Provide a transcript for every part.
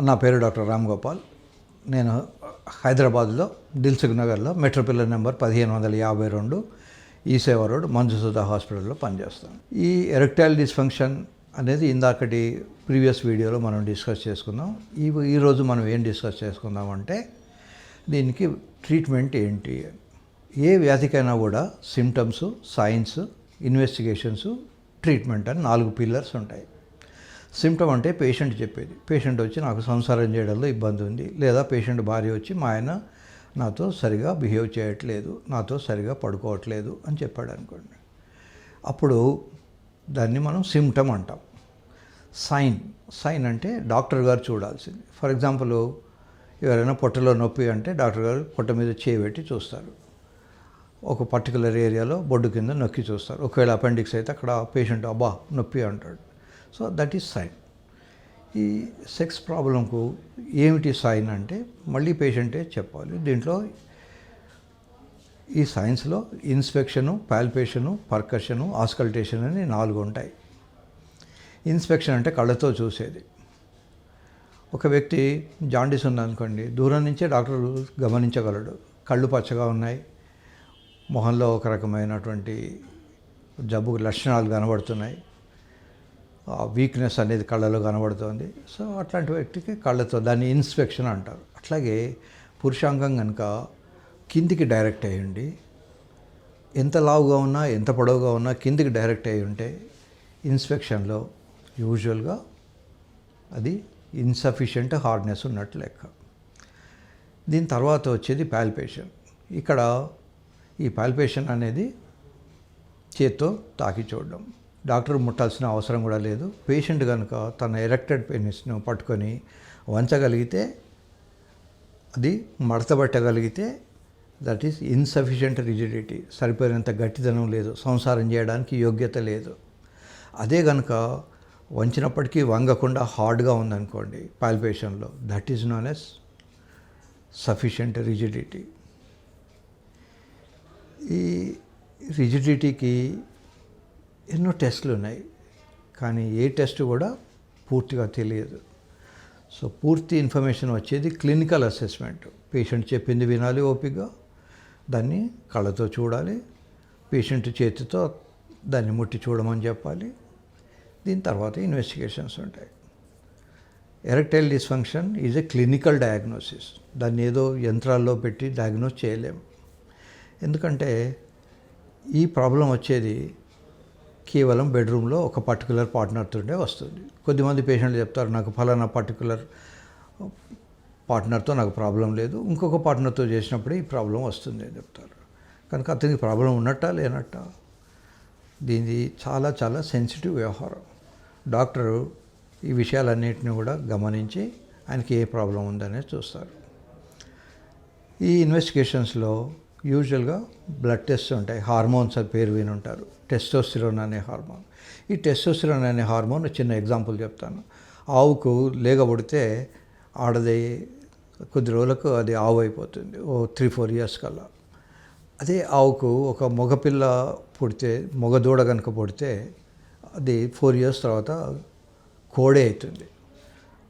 నా పేరు డాక్టర్ రామ్ గోపాల్. నేను హైదరాబాద్లో దిల్సుఖ్ నగర్లో మెట్రో పిల్లర్ నెంబర్ పదిహేను వందల యాభై రెండు ఈ సేవ రోడ్ మంజుసుధ హాస్పిటల్లో పనిచేస్తాను. ఈ ఎరెక్టైల్ డిస్ఫంక్షన్ అనేది ఇందాకటి ప్రీవియస్ వీడియోలో మనం డిస్కస్ చేసుకుందాం ఈ ఈరోజు మనం ఏం డిస్కస్ చేసుకుందాం అంటే దీనికి ట్రీట్మెంట్ ఏంటి? ఏ వ్యాధికైనా కూడా సిమ్టమ్స్ సైన్స్ ఇన్వెస్టిగేషన్స్ ట్రీట్మెంట్ అని నాలుగు పిల్లర్స్ ఉంటాయి. సిమ్టమ్ అంటే పేషెంట్ చెప్పేది. పేషెంట్ వచ్చి నాకు సంసారం చేయడంలో ఇబ్బంది ఉంది. లేదా పేషెంట్ భార్య వచ్చి మా ఆయన నాతో సరిగా బిహేవ్ చేయట్లేదు నాతో సరిగా పడుకోవట్లేదు అని చెప్పాడు అనుకోండి. అప్పుడు దాన్ని మనం సిమ్టమ్ అంటాం. సైన్ సైన్ అంటే డాక్టర్ గారు చూడాల్సింది. ఫర్ ఎగ్జాంపుల్ ఎవరైనా పొట్టలో నొప్పి అంటే డాక్టర్ గారు పొట్ట మీద చేయి పెట్టి చూస్తారు. ఒక పర్టికులర్ ఏరియాలో బొడ్డు కింద నొక్కి చూస్తారు. ఒకవేళ అపెండిక్స్ అయితే అక్కడ పేషెంట్ అబ్బా నొప్పి అంటాడు. So that is sign. ఈ సెక్స్ ప్రాబ్లంకు ఏమిటి సైన్ అంటే మళ్ళీ పేషెంటే చెప్పాలి. దీంట్లో ఈ సైన్స్లో ఇన్స్పెక్షను పాల్పేషను పర్కషను ఆస్కల్టేషన్ అని నాలుగు ఉంటాయి. ఇన్స్పెక్షన్ అంటే కళ్ళతో చూసేది. ఒక వ్యక్తి జాండీస్ ఉందనుకోండి దూరం నుంచే డాక్టర్ గమనించగలడు. కళ్ళు పచ్చగా ఉన్నాయి. మొహంలో ఒక రకమైనటువంటి జబ్బు లక్షణాలు కనబడుతున్నాయి. వీక్నెస్ అనేది కళ్ళలో కనబడుతుంది. సో అట్లాంటి వ్యక్తికి కళ్ళతో దాన్ని ఇన్స్పెక్షన్ అంటారు. అట్లాగే పురుషాంగం కనుక కిందికి డైరెక్ట్ అయ్యండి ఎంత లావుగా ఉన్నా ఎంత పొడవుగా ఉన్నా కిందికి డైరెక్ట్ అయ్యి ఉంటే ఇన్స్పెక్షన్లో యూజువల్గా అది ఇన్సఫిషియంట్ హార్డ్నెస్ ఉన్నట్టు లెక్క. దీని తర్వాత వచ్చేది పాల్పేషన్ ఇక్కడ ఈ పాల్పేషన్ అనేది చేత్తో తాకి చూడడం. డాక్టర్ ముట్టాల్సిన అవసరం కూడా లేదు. పేషెంట్ కనుక తన ఎరెక్టెడ్ పెనిస్ను పట్టుకొని వంచగలిగితే అది మడతబట్టగలిగితే దట్ ఈస్ ఇన్సఫిషియంట్ రిజిడిటీ సరిపోయినంత గట్టిదనం లేదు. సంసారం చేయడానికి యోగ్యత లేదు. అదే కనుక వంచినప్పటికీ వంగకుండా హార్డ్గా ఉందనుకోండి పాల్పేషన్లో that is known as sufficient rigidity ఈ రిజిడిటీకి ఎన్నో టెస్టులు ఉన్నాయి. కానీ ఏ టెస్ట్ కూడా పూర్తిగా తెలియదు. సో పూర్తి ఇన్ఫర్మేషన్ వచ్చేది క్లినికల్ అసెస్మెంట్. పేషెంట్ చెప్పింది వినాలి ఓపికగా దాన్ని కళ్ళతో చూడాలి. పేషెంట్ చేతితో దాన్ని ముట్టి చూడమని చెప్పాలి. దీని తర్వాత ఇన్వెస్టిగేషన్స్ ఉంటాయి. Erectile dysfunction is a clinical diagnosis. దాన్ని ఏదో యంత్రాల్లో పెట్టి డయాగ్నోస్ చేయలేము ఎందుకంటే ఈ ప్రాబ్లం వచ్చేది కేవలం బెడ్రూమ్లో ఒక పర్టికులర్ పార్ట్నర్తోనే వస్తుంది. కొద్దిమంది పేషెంట్లు చెప్తారు నాకు ఫలానా పర్టికులర్ పార్ట్నర్తో నాకు ప్రాబ్లం లేదు ఇంకొక పార్ట్నర్తో చేసినప్పుడే ఈ ప్రాబ్లం వస్తుంది అని చెప్తారు. కనుక అతనికి ప్రాబ్లం ఉన్నట్టా లేనట్టా? దీనిది చాలా చాలా సెన్సిటివ్ వ్యవహారం. డాక్టరు ఈ విషయాలన్నింటినీ కూడా గమనించి ఆయనకి ఏ ప్రాబ్లం ఉందనేది చూస్తారు. ఈ ఇన్వెస్టిగేషన్స్లో యూజువల్గా బ్లడ్ టెస్ట్ ఉంటాయి. హార్మోన్స్ అని పేరు విని ఉంటారు టెస్టోస్టిరోన్ అనే హార్మోన్. ఈ టెస్టోస్టిరోన్ అనే హార్మోన్ చిన్న ఎగ్జాంపుల్ చెప్తాను. ఆవుకు లేగబడితే ఆడది కొద్ది రోజులకు అది ఆవు అయిపోతుంది. ఓ త్రీ ఫోర్ ఇయర్స్ కల్లా. అదే ఆవుకు ఒక మగపిల్ల పుడితే మగ దూడ కనుక పుడితే అది ఫోర్ ఇయర్స్ తర్వాత కోడే అవుతుంది.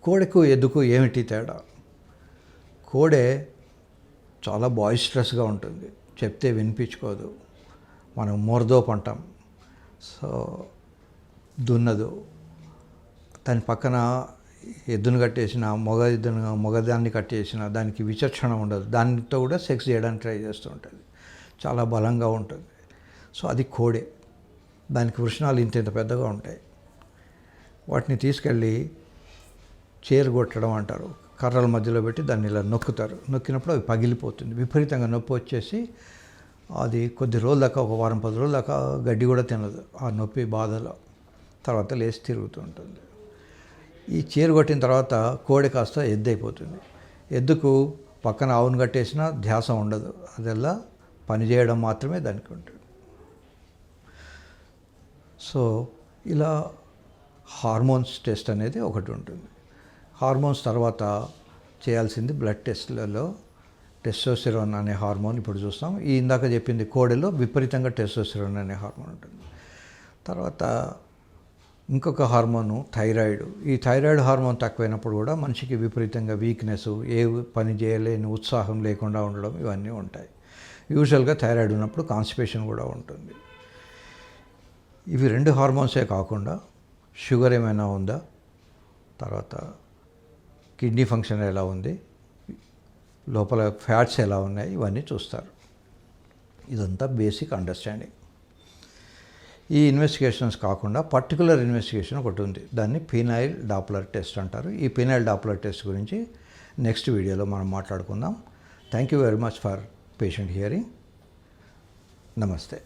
కోడెకు ఎద్దుకు ఏమిటి తేడా? కోడే చాలా బాయిస్ట్రస్గా ఉంటుంది. చెప్తే వినిపించుకోదు. మనం మోర్దోప్ అంటాం సో దున్నదు. దాని పక్కన ఎద్దును కట్టేసిన మగ ఎద్దును మగదాన్ని కట్టేసిన దానికి విచక్షణ ఉండదు. దానితో కూడా సెక్స్ చేయడానికి ట్రై చేస్తూ ఉంటుంది. చాలా బలంగా ఉంటుంది. సో అది కోడే. దానికి వృషణాలు ఇంత ఇంత పెద్దగా ఉంటాయి. వాటిని తీసుకెళ్ళి చేరు కొట్టడం అంటారు. కర్రల మధ్యలో పెట్టి దాన్ని ఇలా నొక్కుతారు. నొక్కినప్పుడు అవి పగిలిపోతుంది. విపరీతంగా నొప్పి వచ్చేసి అది కొద్ది రోజుల దాకా ఒక వారం పది రోజుల దాకా గడ్డి కూడా తినదు. ఆ నొప్పి బాధలో. తర్వాత లేచి తిరుగుతూ ఉంటుంది. ఈ చీర కొట్టిన తర్వాత కోడి కాస్త ఎద్దు అయిపోతుంది ఎద్దుకు పక్కన ఆవును కట్టేసినా ధ్యాస ఉండదు. అదెల్లా పని చేయడం మాత్రమే దానికి ఉంటుంది. సో ఇలా హార్మోన్స్ టెస్ట్ అనేది ఒకటి ఉంటుంది. హార్మోన్స్ తర్వాత చేయాల్సింది బ్లడ్ టెస్ట్లలో టెస్టోసిరోన్ అనే హార్మోన్ ఇప్పుడు చూస్తాం. ఈ ఇందాక చెప్పింది కోడెలో విపరీతంగా టెస్టోసిరోన్ అనే హార్మోన్ ఉంటుంది. తర్వాత ఇంకొక హార్మోను థైరాయిడ్ ఈ థైరాయిడ్ హార్మోన్ తక్కువైనప్పుడు కూడా మనిషికి విపరీతంగా వీక్నెస్ ఏ పని చేయలేని ఉత్సాహం లేకుండా ఉండడం ఇవన్నీ ఉంటాయి. యూజువల్గా థైరాయిడ్ ఉన్నప్పుడు కాన్స్టిపేషన్ కూడా ఉంటుంది. ఇవి రెండు హార్మోన్సే కాకుండా షుగర్ ఏమైనా ఉందా? తర్వాత కిడ్నీ ఫంక్షన్ ఎలా ఉంది లోపల ఫ్యాట్స్ ఎలా ఉన్నాయి ఇవన్నీ చూస్తారు. ఇదంతా బేసిక్ అండర్స్టాండింగ్. ఈ ఇన్వెస్టిగేషన్స్ కాకుండా పర్టికులర్ ఇన్వెస్టిగేషన్ ఒకటి ఉంది. దాన్ని ఫినైల్ డాప్లర్ టెస్ట్ అంటారు. ఈ ఫినైల్ డాప్లర్ టెస్ట్ గురించి నెక్స్ట్ వీడియోలో మనం మాట్లాడుకుందాం. Thank you very much for patient hearing నమస్తే.